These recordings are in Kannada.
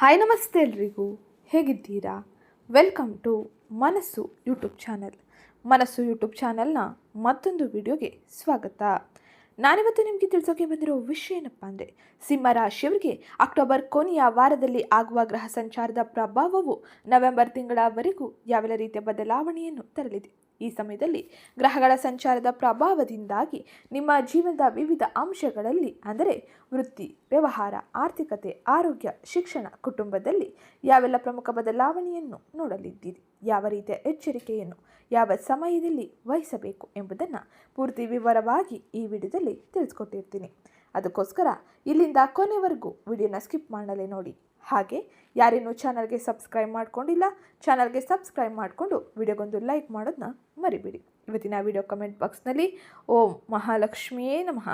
ಹಾಯ್ ನಮಸ್ತೆ ಎಲ್ರಿಗೂ. ಹೇಗಿದ್ದೀರಾ? Welcome to Manasu YouTube channel Manasu YouTube ಚಾನಲ್ನ ಮತ್ತೊಂದು ವಿಡಿಯೋಗೆ ಸ್ವಾಗತ. ನಾನಿವತ್ತು ನಿಮಗೆ ತಿಳಿಸೋಕೆ ಬಂದಿರೋ ವಿಷಯ ಏನಪ್ಪ ಅಂದರೆ, ಸಿಂಹ ರಾಶಿಯವರಿಗೆ ಅಕ್ಟೋಬರ್ ಕೊನೆಯ ವಾರದಲ್ಲಿ ಆಗುವ ಗ್ರಹ ಸಂಚಾರದ ಪ್ರಭಾವವು ನವೆಂಬರ್ ತಿಂಗಳವರೆಗೂ ಯಾವೆಲ್ಲ ರೀತಿಯ ಬದಲಾವಣೆಯನ್ನು ತರಲಿದೆ? ಈ ಸಮಯದಲ್ಲಿ ಗ್ರಹಗಳ ಸಂಚಾರದ ಪ್ರಭಾವದಿಂದಾಗಿ ನಿಮ್ಮ ಜೀವನದ ವಿವಿಧ ಅಂಶಗಳಲ್ಲಿ, ಅಂದರೆ ವೃತ್ತಿ, ವ್ಯವಹಾರ, ಆರ್ಥಿಕತೆ, ಆರೋಗ್ಯ, ಶಿಕ್ಷಣ, ಕುಟುಂಬದಲ್ಲಿ ಯಾವೆಲ್ಲ ಪ್ರಮುಖ ಬದಲಾವಣೆಯನ್ನು ನೋಡಲಿದ್ದೀರಿ? ಯಾವ ರೀತಿಯ ಎಚ್ಚರಿಕೆಯನ್ನು ಯಾವ ಸಮಯದಲ್ಲಿ ವಹಿಸಬೇಕು ಎಂಬುದನ್ನು ಪೂರ್ತಿ ವಿವರವಾಗಿ ಈ ವಿಡಿಯೋದಲ್ಲಿ ತಿಳಿಸ್ಕೊಟ್ಟಿರ್ತೀನಿ. ಅದಕ್ಕೋಸ್ಕರ ಇಲ್ಲಿಂದ ಕೊನೆವರೆಗೂ ವಿಡಿಯೋನ ಸ್ಕಿಪ್ ಮಾಡಲೇ ನೋಡಿ. ಹಾಗೆ ಯಾರೇನೂ ಚಾನಲ್ಗೆ ಸಬ್ಸ್ಕ್ರೈಬ್ ಮಾಡ್ಕೊಂಡಿಲ್ಲ, ಚಾನಲ್ಗೆ ಸಬ್ಸ್ಕ್ರೈಬ್ ಮಾಡಿಕೊಂಡು ವಿಡಿಯೋಗೊಂದು ಲೈಕ್ ಮಾಡೋದನ್ನ ಮರಿಬೇಡಿ. ಇವತ್ತಿನ ವಿಡಿಯೋ ಕಮೆಂಟ್ ಬಾಕ್ಸ್ನಲ್ಲಿ ಓಂ ಮಹಾಲಕ್ಷ್ಮಿಯೇ ನಮಃ,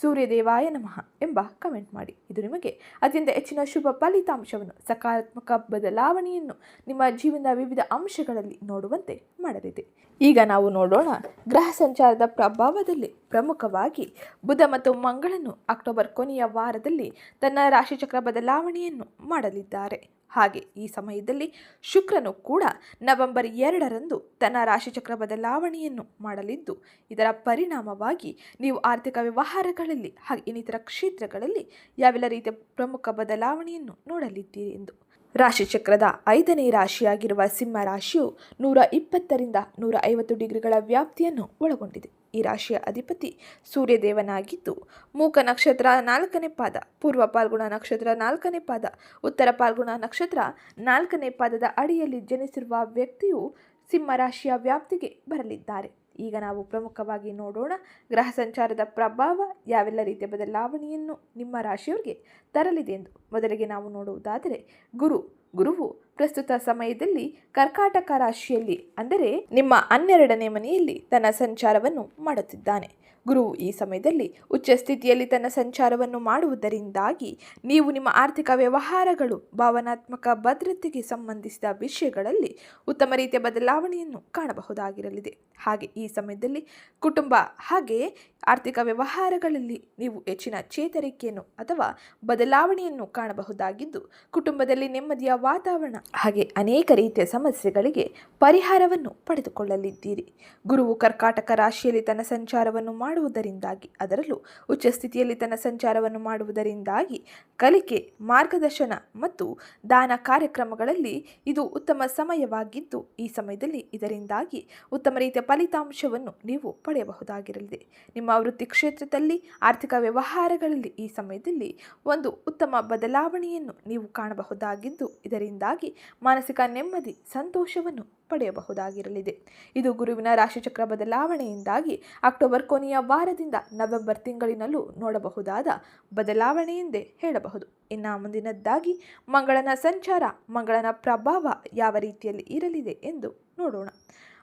ಸೂರ್ಯದೇವಾಯ ನಮಃ ಎಂಬ ಕಮೆಂಟ್ ಮಾಡಿ. ಇದು ನಿಮಗೆ ಅತ್ಯಂತ ಹೆಚ್ಚಿನ ಶುಭ ಫಲಿತಾಂಶವನ್ನು, ಸಕಾರಾತ್ಮಕ ಬದಲಾವಣೆಯನ್ನು ನಿಮ್ಮ ಜೀವನದ ವಿವಿಧ ಅಂಶಗಳಲ್ಲಿ ನೋಡುವಂತೆ ಮಾಡಲಿದೆ. ಈಗ ನಾವು ನೋಡೋಣ ಗ್ರಹ ಸಂಚಾರದ ಪ್ರಭಾವದಲ್ಲಿ ಪ್ರಮುಖವಾಗಿ ಬುಧ ಮತ್ತು ಮಂಗಳನು ಅಕ್ಟೋಬರ್ ಕೊನೆಯ ವಾರದಲ್ಲಿ ತನ್ನ ರಾಶಿಚಕ್ರ ಬದಲಾವಣೆಯನ್ನು ಮಾಡಲಿದ್ದಾರೆ. ಹಾಗೆ ಈ ಸಮಯದಲ್ಲಿ ಶುಕ್ರನು ಕೂಡ ನವೆಂಬರ್ ಎರಡರಂದು ತನ್ನ ರಾಶಿಚಕ್ರ ಬದಲಾವಣೆಯನ್ನು ಮಾಡಲಿದ್ದು, ಇದರ ಪರಿಣಾಮವಾಗಿ ನೀವು ಆರ್ಥಿಕ ವ್ಯವಹಾರಗಳಲ್ಲಿ ಹಾಗೆ ಇನ್ನಿತರ ಕ್ಷೇತ್ರಗಳಲ್ಲಿ ಯಾವೆಲ್ಲ ರೀತಿಯ ಪ್ರಮುಖ ಬದಲಾವಣೆಯನ್ನು ನೋಡಲಿದ್ದೀರಿ ಎಂದು ರಾಶಿಚಕ್ರದ ಐದನೇ ರಾಶಿಯಾಗಿರುವ ಸಿಂಹ ರಾಶಿಯು ನೂರ ಇಪ್ಪತ್ತರಿಂದ ನೂರ ಐವತ್ತು ಡಿಗ್ರಿಗಳ ವ್ಯಾಪ್ತಿಯನ್ನು ಒಳಗೊಂಡಿದೆ. ಈ ರಾಶಿಯ ಅಧಿಪತಿ ಸೂರ್ಯದೇವನಾಗಿದ್ದು, ಮೂಕ ನಕ್ಷತ್ರ ನಾಲ್ಕನೇ ಪಾದ, ಪೂರ್ವ ಪಾಲ್ಗುಣ ನಕ್ಷತ್ರ ನಾಲ್ಕನೇ ಪಾದ, ಉತ್ತರ ಪಾಲ್ಗುಣ ನಕ್ಷತ್ರ ನಾಲ್ಕನೇ ಪಾದದ ಅಡಿಯಲ್ಲಿ ಜನಿಸಿರುವ ವ್ಯಕ್ತಿಯು ಸಿಂಹ ರಾಶಿಯ ವ್ಯಾಪ್ತಿಗೆ ಬರಲಿದ್ದಾರೆ. ಈಗ ನಾವು ಪ್ರಮುಖವಾಗಿ ನೋಡೋಣ ಗ್ರಹ ಸಂಚಾರದ ಪ್ರಭಾವ, ಯಾವೆಲ್ಲ ರೀತಿಯ ಬದಲಾವಣೆಯನ್ನು ನಿಮ್ಮ ರಾಶಿಯವರಿಗೆ ತರಲಿದೆ ಎಂದು. ಮೊದಲಿಗೆ ನಾವು ನೋಡುವುದಾದರೆ, ಗುರು, ಗುರುವು ಪ್ರಸ್ತುತ ಸಮಯದಲ್ಲಿ ಕರ್ಕಾಟಕ ರಾಶಿಯಲ್ಲಿ, ಅಂದರೆ ನಿಮ್ಮ ಹನ್ನೆರಡನೇ ಮನೆಯಲ್ಲಿ ತನ್ನ ಸಂಚಾರವನ್ನು ಮಾಡುತ್ತಿದ್ದಾನೆ. ಗುರುವು ಈ ಸಮಯದಲ್ಲಿ ಉಚ್ಚ ಸ್ಥಿತಿಯಲ್ಲಿ ತನ್ನ ಸಂಚಾರವನ್ನು ಮಾಡುವುದರಿಂದಾಗಿ ನೀವು ನಿಮ್ಮ ಆರ್ಥಿಕ ವ್ಯವಹಾರಗಳು, ಭಾವನಾತ್ಮಕ ಭದ್ರತೆಗೆ ಸಂಬಂಧಿಸಿದ ವಿಷಯಗಳಲ್ಲಿ ಉತ್ತಮ ರೀತಿಯ ಬದಲಾವಣೆಯನ್ನು ಕಾಣಬಹುದಾಗಿರಲಿದೆ. ಹಾಗೆ ಈ ಸಮಯದಲ್ಲಿ ಕುಟುಂಬ ಹಾಗೆ ಆರ್ಥಿಕ ವ್ಯವಹಾರಗಳಲ್ಲಿ ನೀವು ಹೆಚ್ಚಿನ ಚೇತರಿಕೆಯನ್ನು ಅಥವಾ ಬದಲಾವಣೆಯನ್ನು ಕಾಣಬಹುದಾಗಿದ್ದು, ಕುಟುಂಬದಲ್ಲಿ ನೆಮ್ಮದಿಯ ವಾತಾವರಣ ಹಾಗೆ ಅನೇಕ ರೀತಿಯ ಸಮಸ್ಯೆಗಳಿಗೆ ಪರಿಹಾರವನ್ನು ಪಡೆದುಕೊಳ್ಳಲಿದ್ದೀರಿ. ಗುರುವು ಕರ್ಕಾಟಕ ರಾಶಿಯಲ್ಲಿ ತನ್ನ ಸಂಚಾರವನ್ನು ಮಾಡುವುದರಿಂದಾಗಿ, ಅದರಲ್ಲೂ ಉಚ್ಚ ಸ್ಥಿತಿಯಲ್ಲಿ ತನ್ನ ಸಂಚಾರವನ್ನು ಮಾಡುವುದರಿಂದಾಗಿ ಕಲಿಕೆ, ಮಾರ್ಗದರ್ಶನ ಮತ್ತು ದಾನ ಕಾರ್ಯಕ್ರಮಗಳಲ್ಲಿ ಇದು ಉತ್ತಮ ಸಮಯವಾಗಿದ್ದು, ಈ ಸಮಯದಲ್ಲಿ ಇದರಿಂದಾಗಿ ಉತ್ತಮ ರೀತಿಯ ಫಲಿತಾಂಶವನ್ನು ನೀವು ಪಡೆಯಬಹುದಾಗಿರಲಿದೆ. ನಿಮ್ಮ ವೃತ್ತಿ ಕ್ಷೇತ್ರದಲ್ಲಿ, ಆರ್ಥಿಕ ವ್ಯವಹಾರಗಳಲ್ಲಿ ಈ ಸಮಯದಲ್ಲಿ ಒಂದು ಉತ್ತಮ ಬದಲಾವಣೆಯನ್ನು ನೀವು ಕಾಣಬಹುದಾಗಿದ್ದು, ಇದರಿಂದಾಗಿ ಮಾನಸಿಕ ನೆಮ್ಮದಿ, ಸಂತೋಷವನ್ನು ಪಡೆಯಬಹುದಾಗಿರಲಿದೆ. ಇದು ಗುರುವಿನ ರಾಶಿಚಕ್ರ ಬದಲಾವಣೆಯಿಂದಾಗಿ ಅಕ್ಟೋಬರ್ ಕೊನೆಯ ವಾರದಿಂದ ನವೆಂಬರ್ ತಿಂಗಳಿನಲ್ಲೂ ನೋಡಬಹುದಾದ ಬದಲಾವಣೆ ಎಂದೇ ಹೇಳಬಹುದು. ಇನ್ನು ಮುಂದಿನದ್ದಾಗಿ, ಮಂಗಳನ ಸಂಚಾರ, ಮಂಗಳನ ಪ್ರಭಾವ ಯಾವ ರೀತಿಯಲ್ಲಿ ಇರಲಿದೆ ಎಂದು ನೋಡೋಣ.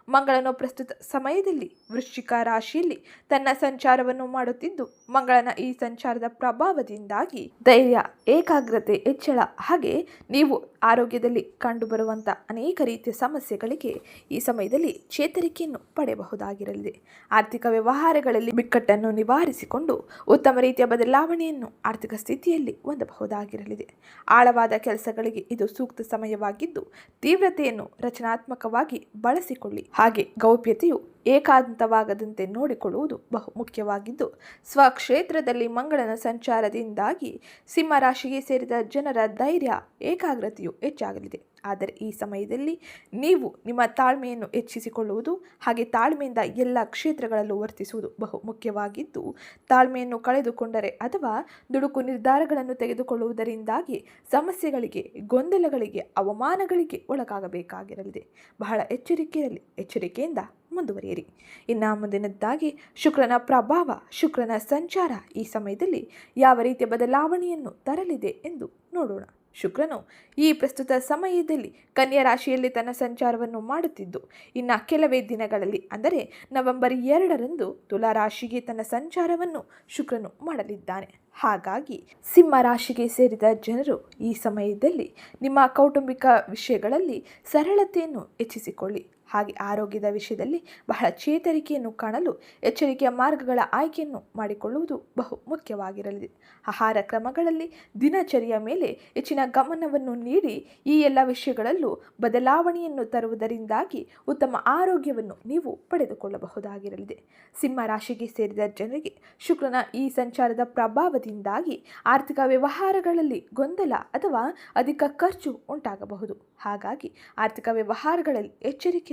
ಮಂಗಳನು ಪ್ರಸ್ತುತ ಸಮಯದಲ್ಲಿ ವೃಶ್ಚಿಕ ರಾಶಿಯಲ್ಲಿ ತನ್ನ ಸಂಚಾರವನ್ನು ಮಾಡುತ್ತಿದ್ದು, ಮಂಗಳನ ಈ ಸಂಚಾರದ ಪ್ರಭಾವದಿಂದಾಗಿ ಧೈರ್ಯ, ಏಕಾಗ್ರತೆ ಹೆಚ್ಚಳ. ಹಾಗೆ ನೀವು ಆರೋಗ್ಯದಲ್ಲಿ ಕಂಡುಬರುವಂಥ ಅನೇಕ ರೀತಿಯ ಸಮಸ್ಯೆಗಳಿಗೆ ಈ ಸಮಯದಲ್ಲಿ ಚೇತರಿಕೆಯನ್ನು ಪಡೆಯಬಹುದಾಗಿರಲಿದೆ. ಆರ್ಥಿಕ ವ್ಯವಹಾರಗಳಲ್ಲಿ ಬಿಕ್ಕಟ್ಟನ್ನು ನಿವಾರಿಸಿಕೊಂಡು ಉತ್ತಮ ರೀತಿಯ ಬದಲಾವಣೆಯನ್ನು ಆರ್ಥಿಕ ಸ್ಥಿತಿಯಲ್ಲಿ ಹೊಂದಬಹುದಾಗಿರಲಿದೆ. ಆಳವಾದ ಕೆಲಸಗಳಿಗೆ ಇದು ಸೂಕ್ತ ಸಮಯವಾಗಿದ್ದು, ತೀವ್ರತೆಯನ್ನು ರಚನಾತ್ಮಕವಾಗಿ ಬಳಸಿಕೊಳ್ಳಿ. ಹಾಗೆ ಗೌಪ್ಯತೆಯು ಏಕಾಂತವಾಗದಂತೆ ನೋಡಿಕೊಳ್ಳುವುದು ಬಹು ಮುಖ್ಯವಾಗಿದ್ದು, ಸ್ವಕ್ಷೇತ್ರದಲ್ಲಿ ಮಂಗಳನ ಸಂಚಾರದಿಂದಾಗಿ ಸಿಂಹರಾಶಿಗೆ ಸೇರಿದ ಜನರ ಧೈರ್ಯ, ಏಕಾಗ್ರತೆಯು ಹೆಚ್ಚಾಗಲಿದೆ. ಆದರೆ ಈ ಸಮಯದಲ್ಲಿ ನೀವು ನಿಮ್ಮ ತಾಳ್ಮೆಯನ್ನು ಹೆಚ್ಚಿಸಿಕೊಳ್ಳುವುದು ಹಾಗೆ ತಾಳ್ಮೆಯಿಂದ ಎಲ್ಲ ಕ್ಷೇತ್ರಗಳಲ್ಲೂ ವರ್ತಿಸುವುದು ಬಹು ಮುಖ್ಯವಾಗಿದ್ದು, ತಾಳ್ಮೆಯನ್ನು ಕಳೆದುಕೊಂಡರೆ ಅಥವಾ ದುಡುಕು ನಿರ್ಧಾರಗಳನ್ನು ತೆಗೆದುಕೊಳ್ಳುವುದರಿಂದಾಗಿ ಸಮಸ್ಯೆಗಳಿಗೆ, ಗೊಂದಲಗಳಿಗೆ, ಅವಮಾನಗಳಿಗೆ ಒಳಗಾಗಬೇಕಾಗಿರಲಿದೆ. ಬಹಳ ಎಚ್ಚರಿಕೆಯಲ್ಲಿ, ಎಚ್ಚರಿಕೆಯಿಂದ ಮುಂದುವರಿಯಿರಿ. ಇನ್ನು ಮುಂದಿನದ್ದಾಗಿ, ಶುಕ್ರನ ಪ್ರಭಾವ, ಶುಕ್ರನ ಸಂಚಾರ ಈ ಸಮಯದಲ್ಲಿ ಯಾವ ರೀತಿಯ ಬದಲಾವಣೆಯನ್ನು ತರಲಿದೆ ಎಂದು ನೋಡೋಣ. ಶುಕ್ರನು ಈ ಪ್ರಸ್ತುತ ಸಮಯದಲ್ಲಿ ಕನ್ಯಾ ರಾಶಿಯಲ್ಲಿ ತನ್ನ ಸಂಚಾರವನ್ನು ಮಾಡುತ್ತಿದ್ದು, ಇನ್ನು ಕೆಲವೇ ದಿನಗಳಲ್ಲಿ, ಅಂದರೆ ನವೆಂಬರ್ ಎರಡರಂದು ತುಲಾ ರಾಶಿಗೆ ತನ್ನ ಸಂಚಾರವನ್ನು ಶುಕ್ರನು ಮಾಡಲಿದ್ದಾನೆ. ಹಾಗಾಗಿ ಸಿಂಹ ರಾಶಿಗೆ ಸೇರಿದ ಜನರು ಈ ಸಮಯದಲ್ಲಿ ನಿಮ್ಮ ಕೌಟುಂಬಿಕ ವಿಷಯಗಳಲ್ಲಿ ಸರಳತೆಯನ್ನು ಹೆಚ್ಚಿಸಿಕೊಳ್ಳಿ. ಹಾಗೆ ಆರೋಗ್ಯದ ವಿಷಯದಲ್ಲಿ ಬಹಳ ಚೇತರಿಕೆಯನ್ನು ಕಾಣಲು ಎಚ್ಚರಿಕೆಯ ಮಾರ್ಗಗಳ ಆಯ್ಕೆಯನ್ನು ಮಾಡಿಕೊಳ್ಳುವುದು ಬಹು ಮುಖ್ಯವಾಗಿರಲಿದೆ. ಆಹಾರ ಕ್ರಮಗಳಲ್ಲಿ ದಿನಚರಿಯ ಮೇಲೆ ಹೆಚ್ಚಿನ ಗಮನವನ್ನು ನೀಡಿ ಈ ಎಲ್ಲ ವಿಷಯಗಳಲ್ಲೂ ಬದಲಾವಣೆಯನ್ನು ತರುವುದರಿಂದಾಗಿ ಉತ್ತಮ ಆರೋಗ್ಯವನ್ನು ನೀವು ಪಡೆದುಕೊಳ್ಳಬಹುದಾಗಿರಲಿದೆ. ಸಿಂಹ ರಾಶಿಗೆ ಸೇರಿದ ಜನರಿಗೆ ಶುಕ್ರನ ಈ ಸಂಚಾರದ ಪ್ರಭಾವದಿಂದಾಗಿ ಆರ್ಥಿಕ ವ್ಯವಹಾರಗಳಲ್ಲಿ ಗೊಂದಲ ಅಥವಾ ಅಧಿಕ ಖರ್ಚು ಉಂಟಾಗಬಹುದು. ಹಾಗಾಗಿ ಆರ್ಥಿಕ ವ್ಯವಹಾರಗಳಲ್ಲಿ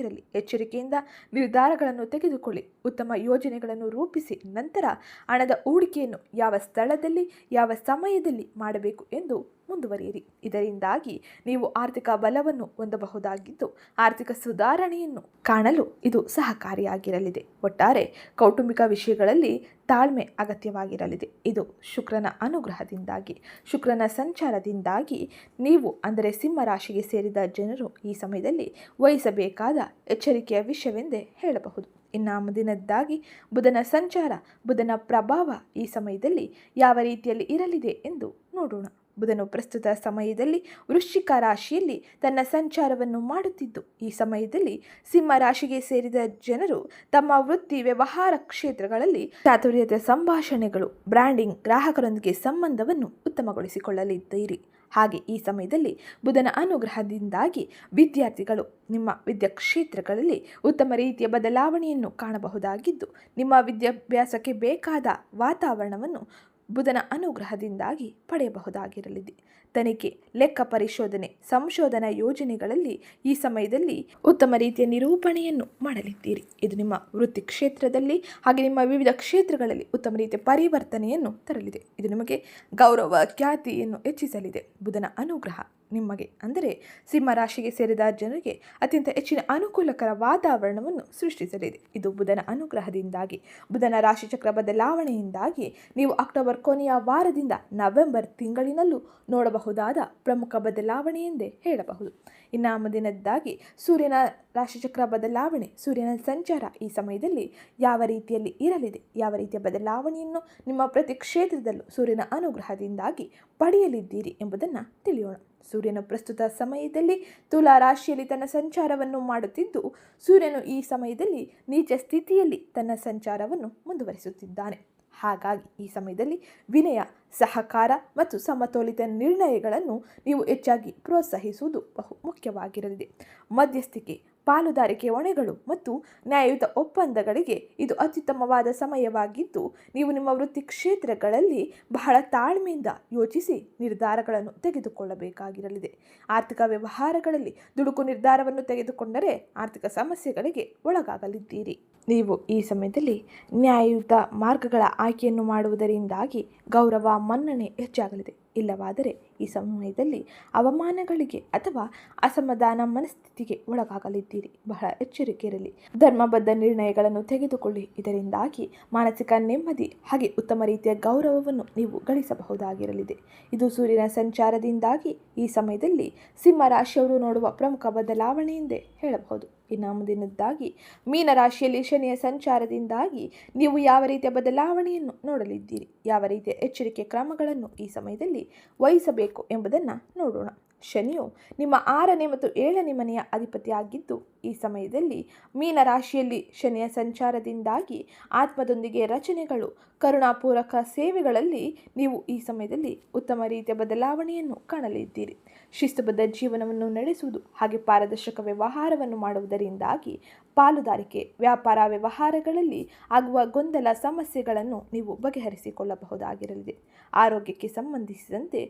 ಎಚ್ಚರಿಕೆಯಿರಲಿ ಎಚ್ಚರಿಕೆಯಿಂದ ನಿರ್ಧಾರಗಳನ್ನು ತೆಗೆದುಕೊಳ್ಳಿ. ಉತ್ತಮ ಯೋಜನೆಗಳನ್ನು ರೂಪಿಸಿ. ನಂತರ ಹಣದ ಹೂಡಿಕೆಯನ್ನು ಯಾವ ಸ್ಥಳದಲ್ಲಿ, ಯಾವ ಸಮಯದಲ್ಲಿ ಮಾಡಬೇಕು ಎಂದು ಮುಂದುವರಿಯಿರಿ. ಇದರಿಂದಾಗಿ ನೀವು ಆರ್ಥಿಕ ಬಲವನ್ನು ಹೊಂದಬಹುದಾಗಿದ್ದು, ಆರ್ಥಿಕ ಸುಧಾರಣೆಯನ್ನು ಕಾಣಲು ಇದು ಸಹಕಾರಿಯಾಗಿರಲಿದೆ. ಒಟ್ಟಾರೆ ಕೌಟುಂಬಿಕ ವಿಷಯಗಳಲ್ಲಿ ತಾಳ್ಮೆ ಅಗತ್ಯವಾಗಿರಲಿದೆ. ಇದು ಶುಕ್ರನ ಅನುಗ್ರಹದಿಂದಾಗಿ, ಶುಕ್ರನ ಸಂಚಾರದಿಂದಾಗಿ ನೀವು ಅಂದರೆ ಸಿಂಹ ರಾಶಿಗೆ ಸೇರಿದ ಜನರು ಈ ಸಮಯದಲ್ಲಿ ವಹಿಸಬೇಕಾದ ಎಚ್ಚರಿಕೆಯ ವಿಷಯವೆಂದೇ ಹೇಳಬಹುದು. ಇನ್ನು ಮುಂದಿನದ್ದಾಗಿ, ಬುಧನ ಸಂಚಾರ, ಬುಧನ ಪ್ರಭಾವ ಈ ಸಮಯದಲ್ಲಿ ಯಾವ ರೀತಿಯಲ್ಲಿ ಇರಲಿದೆ ಎಂದು ನೋಡೋಣ. ಬುಧನು ಪ್ರಸ್ತುತ ಸಮಯದಲ್ಲಿ ವೃಶ್ಚಿಕ ರಾಶಿಯಲ್ಲಿ ತನ್ನ ಸಂಚಾರವನ್ನು ಮಾಡುತ್ತಿದ್ದು, ಈ ಸಮಯದಲ್ಲಿ ಸಿಂಹ ರಾಶಿಗೆ ಸೇರಿದ ಜನರು ತಮ್ಮ ವೃತ್ತಿ ವ್ಯವಹಾರ ಕ್ಷೇತ್ರಗಳಲ್ಲಿ ಚಾತುರ್ಯದ ಸಂಭಾಷಣೆಗಳು, ಬ್ರ್ಯಾಂಡಿಂಗ್ ಗ್ರಾಹಕರೊಂದಿಗೆ ಸಂಬಂಧವನ್ನು ಉತ್ತಮಗೊಳಿಸಿಕೊಳ್ಳಲಿದ್ದೀರಿ. ಹಾಗೆ ಈ ಸಮಯದಲ್ಲಿ ಬುಧನ ಅನುಗ್ರಹದಿಂದಾಗಿ ವಿದ್ಯಾರ್ಥಿಗಳು ನಿಮ್ಮ ವಿದ್ಯಾ ಕ್ಷೇತ್ರಗಳಲ್ಲಿ ಉತ್ತಮ ರೀತಿಯ ಬದಲಾವಣೆಯನ್ನು ಕಾಣಬಹುದಾಗಿದ್ದು, ನಿಮ್ಮ ವಿದ್ಯಾಭ್ಯಾಸಕ್ಕೆ ಬೇಕಾದ ವಾತಾವರಣವನ್ನು ಬುಧನ ಅನುಗ್ರಹದಿಂದಾಗಿ ಪಡೆಯಬಹುದಾಗಿರಲಿದೆ. ತನಿಖೆ, ಲೆಕ್ಕ ಪರಿಶೋಧನೆ, ಸಂಶೋಧನಾ ಯೋಜನೆಗಳಲ್ಲಿ ಈ ಸಮಯದಲ್ಲಿ ಉತ್ತಮ ರೀತಿಯ ನಿರೂಪಣೆಯನ್ನು ಮಾಡಲಿದ್ದೀರಿ. ಇದು ನಿಮ್ಮ ವೃತ್ತಿ ಕ್ಷೇತ್ರದಲ್ಲಿ ಹಾಗೆ ನಿಮ್ಮ ವಿವಿಧ ಕ್ಷೇತ್ರಗಳಲ್ಲಿ ಉತ್ತಮ ರೀತಿಯ ಪರಿವರ್ತನೆಯನ್ನು ತರಲಿದೆ. ಇದು ನಿಮಗೆ ಗೌರವ, ಖ್ಯಾತಿಯನ್ನು ಹೆಚ್ಚಿಸಲಿದೆ. ಬುಧನ ಅನುಗ್ರಹ. ನಿಮಗೆ. ಅಂದರೆ ಸಿಂಹ ರಾಶಿಗೆ ಸೇರಿದ ಜನರಿಗೆ ಅತ್ಯಂತ ಹೆಚ್ಚಿನ ಅನುಕೂಲಕರ ವಾತಾವರಣವನ್ನು ಸೃಷ್ಟಿಸಲಿದೆ. ಇದು ಬುಧನ ಅನುಗ್ರಹದಿಂದಾಗಿ, ಬುಧನ ರಾಶಿಚಕ್ರ ಬದಲಾವಣೆಯಿಂದಾಗಿ ನೀವು ಅಕ್ಟೋಬರ್ ಕೊನೆಯ ವಾರದಿಂದ ನವೆಂಬರ್ ತಿಂಗಳಿನಲ್ಲೂ ನೋಡಬಹುದಾದ ಪ್ರಮುಖ ಬದಲಾವಣೆ ಎಂದೇ ಹೇಳಬಹುದು. ಇನ್ನು ಮುಂದಿನದ್ದಾಗಿ ಸೂರ್ಯನ ರಾಶಿಚಕ್ರ ಬದಲಾವಣೆ, ಸೂರ್ಯನ ಸಂಚಾರ ಈ ಸಮಯದಲ್ಲಿ ಯಾವ ರೀತಿಯಲ್ಲಿ ಇರಲಿದೆ, ಯಾವ ರೀತಿಯ ಬದಲಾವಣೆಯನ್ನು ನಿಮ್ಮ ಪ್ರತಿ ಕ್ಷೇತ್ರದಲ್ಲೂ ಸೂರ್ಯನ ಅನುಗ್ರಹದಿಂದಾಗಿ ಪಡೆಯಲಿದ್ದೀರಿ ಎಂಬುದನ್ನು ತಿಳಿಯೋಣ. ಸೂರ್ಯನು ಪ್ರಸ್ತುತ ಸಮಯದಲ್ಲಿ ತುಲಾ ರಾಶಿಯಲ್ಲಿ ತನ್ನ ಸಂಚಾರವನ್ನು ಮಾಡುತ್ತಿದ್ದು, ಸೂರ್ಯನು ಈ ಸಮಯದಲ್ಲಿ ನೀಚ ಸ್ಥಿತಿಯಲ್ಲಿ ತನ್ನ ಸಂಚಾರವನ್ನು ಮುಂದುವರಿಸುತ್ತಿದ್ದಾನೆ. ಹಾಗಾಗಿ ಈ ಸಮಯದಲ್ಲಿ ವಿನಯ, ಸಹಕಾರ ಮತ್ತು ಸಮತೋಲಿತ ನಿರ್ಣಯಗಳನ್ನು ನೀವು ಹೆಚ್ಚಾಗಿ ಪ್ರೋತ್ಸಾಹಿಸುವುದು ಬಹು ಮುಖ್ಯವಾಗಿರಲಿದೆ. ಮಧ್ಯಸ್ಥಿಕೆ ಪಾಲುದಾರಿಕೆ ಹೊಣೆಗಳು ಮತ್ತು ನ್ಯಾಯಯುತ ಒಪ್ಪಂದಗಳಿಗೆ ಇದು ಅತ್ಯುತ್ತಮವಾದ ಸಮಯವಾಗಿದ್ದು, ನೀವು ನಿಮ್ಮ ವೃತ್ತಿ ಕ್ಷೇತ್ರಗಳಲ್ಲಿ ಬಹಳ ತಾಳ್ಮೆಯಿಂದ ಯೋಚಿಸಿ ನಿರ್ಧಾರಗಳನ್ನು ತೆಗೆದುಕೊಳ್ಳಬೇಕಾಗಿರಲಿದೆ. ಆರ್ಥಿಕ ವ್ಯವಹಾರಗಳಲ್ಲಿ ದುಡುಕು ನಿರ್ಧಾರವನ್ನು ತೆಗೆದುಕೊಂಡರೆ ಆರ್ಥಿಕ ಸಮಸ್ಯೆಗಳಿಗೆ ಒಳಗಾಗಲಿದ್ದೀರಿ. ನೀವು ಈ ಸಮಯದಲ್ಲಿ ನ್ಯಾಯಯುತ ಮಾರ್ಗಗಳ ಆಯ್ಕೆಯನ್ನು ಮಾಡುವುದರಿಂದಾಗಿ ಗೌರವ ಮನ್ನಣೆ ಹೆಚ್ಚಾಗಲಿದೆ. ಇಲ್ಲವಾದರೆ ಈ ಸಮಯದಲ್ಲಿ ಅವಮಾನಗಳಿಗೆ ಅಥವಾ ಅಸಮಾಧಾನ ಮನಸ್ಥಿತಿಗೆ ಒಳಗಾಗಲಿದ್ದೀರಿ. ಬಹಳ ಎಚ್ಚರಿಕೆ ಇರಲಿ ಧರ್ಮಬದ್ಧ ನಿರ್ಣಯಗಳನ್ನು ತೆಗೆದುಕೊಳ್ಳಿ. ಇದರಿಂದಾಗಿ ಮಾನಸಿಕ ನೆಮ್ಮದಿ ಹಾಗೆ ಉತ್ತಮ ರೀತಿಯ ಗೌರವವನ್ನು ನೀವು ಗಳಿಸಬಹುದಾಗಿರಲಿದೆ. ಇದು ಸೂರ್ಯನ ಸಂಚಾರದಿಂದಾಗಿ ಈ ಸಮಯದಲ್ಲಿ ಸಿಂಹ ರಾಶಿಯವರು ನೋಡುವ ಪ್ರಮುಖ ಬದಲಾವಣೆ ಹೇಳಬಹುದು. ಇನ್ನು ಮುಂದಿನದ್ದಾಗಿ ಮೀನರಾಶಿಯಲ್ಲಿ ಶನಿಯ ಸಂಚಾರದಿಂದಾಗಿ ನೀವು ಯಾವ ರೀತಿಯ ಬದಲಾವಣೆಯನ್ನು ನೋಡಲಿದ್ದೀರಿ? ಯಾವ ರೀತಿಯ ಎಚ್ಚರಿಕೆ ಕ್ರಮಗಳನ್ನು ಈ ಸಮಯದಲ್ಲಿ ವಹಿಸಬೇಕು ಎಂಬುದನ್ನು ನೋಡೋಣ. ಶನಿಯು ನಿಮ್ಮ ಆರನೇ ಮತ್ತು ಏಳನೇ ಮನೆಯ ಅಧಿಪತಿಯಾಗಿದ್ದು, ಈ ಸಮಯದಲ್ಲಿ ಮೀನರಾಶಿಯಲ್ಲಿ ಶನಿಯ ಸಂಚಾರದಿಂದಾಗಿ ಆತ್ಮದೊಂದಿಗೆ ರಚನೆಗಳು, ಕರುಣಾಪೂರಕ ಸೇವೆಗಳಲ್ಲಿ ನೀವು ಈ ಸಮಯದಲ್ಲಿ ಉತ್ತಮ ರೀತಿಯ ಬದಲಾವಣೆಯನ್ನು ಕಾಣಲಿದ್ದೀರಿ. ಶಿಸ್ತುಬದ್ಧ ಜೀವನವನ್ನು ನಡೆಸುವುದು ಹಾಗೆ ಪಾರದರ್ಶಕ ವ್ಯವಹಾರವನ್ನು ಮಾಡುವುದರಿಂದಾಗಿ ಪಾಲುದಾರಿಕೆ, ವ್ಯಾಪಾರ ವ್ಯವಹಾರಗಳಲ್ಲಿ ಆಗುವ ಗೊಂದಲ ಸಮಸ್ಯೆಗಳನ್ನು ನೀವು ಬಗೆಹರಿಸಿಕೊಳ್ಳಬಹುದಾಗಿರಲಿದೆ. ಆರೋಗ್ಯಕ್ಕೆ ಸಂಬಂಧಿಸಿದಂತೆ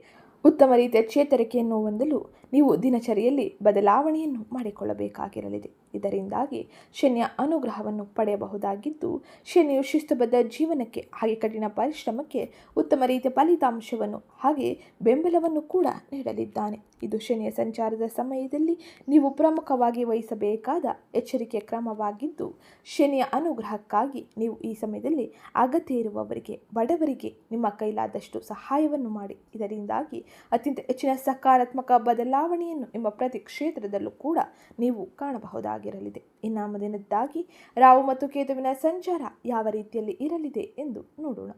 ಉತ್ತಮ ರೀತಿಯ ಚೇತರಿಕೆಯನ್ನು ಹೊಂದಲು ನೀವು ದಿನಚರಿಯಲ್ಲಿ ಬದಲಾವಣೆಯನ್ನು ಮಾಡಿಕೊಳ್ಳಬೇಕಾಗಿರಲಿದೆ. ಇದರಿಂದಾಗಿ ಶನಿಯ ಅನುಗ್ರಹವನ್ನು ಪಡೆಯಬಹುದಾಗಿದ್ದು, ಶನಿಯು ಶಿಸ್ತುಬದ್ಧ ಜೀವನಕ್ಕೆ, ಹಾಗೆ ಕಠಿಣ ಪರಿಶ್ರಮಕ್ಕೆ ಉತ್ತಮ ರೀತಿಯ ಫಲಿತಾಂಶವನ್ನು ಹಾಗೆ ಬೆಂಬಲವನ್ನು ಕೂಡ ನೀಡಲಿದ್ದಾನೆ. ಇದು ಶನಿಯ ಸಂಚಾರದ ಸಮಯದಲ್ಲಿ ನೀವು ಪ್ರಮುಖವಾಗಿ ವಹಿಸಬೇಕಾದ ಎಚ್ಚರಿಕೆಯ ಕ್ರಮವಾಗಿದ್ದು, ಶನಿಯ ಅನುಗ್ರಹಕ್ಕಾಗಿ ನೀವು ಈ ಸಮಯದಲ್ಲಿ ಅಗತ್ಯ ಇರುವವರಿಗೆ, ಬಡವರಿಗೆ ನಿಮ್ಮ ಕೈಲಾದಷ್ಟು ಸಹಾಯವನ್ನು ಮಾಡಿ. ಇದರಿಂದಾಗಿ ಅತ್ಯಂತ ಹೆಚ್ಚಿನ ಸಕಾರಾತ್ಮಕ ಬದಲಾವಣೆಯನ್ನು ನಿಮ್ಮ ಪ್ರತಿ ಕ್ಷೇತ್ರದಲ್ಲೂ ಕೂಡ ನೀವು ಕಾಣಬಹುದಾಗಿರಲಿದೆ ಇನ್ನು ಮುಂದಿನದ್ದಾಗಿ ರಾವು ಮತ್ತು ಕೇತುವಿನ ಸಂಚಾರ ಯಾವ ರೀತಿಯಲ್ಲಿ ಇರಲಿದೆ ಎಂದು ನೋಡೋಣ.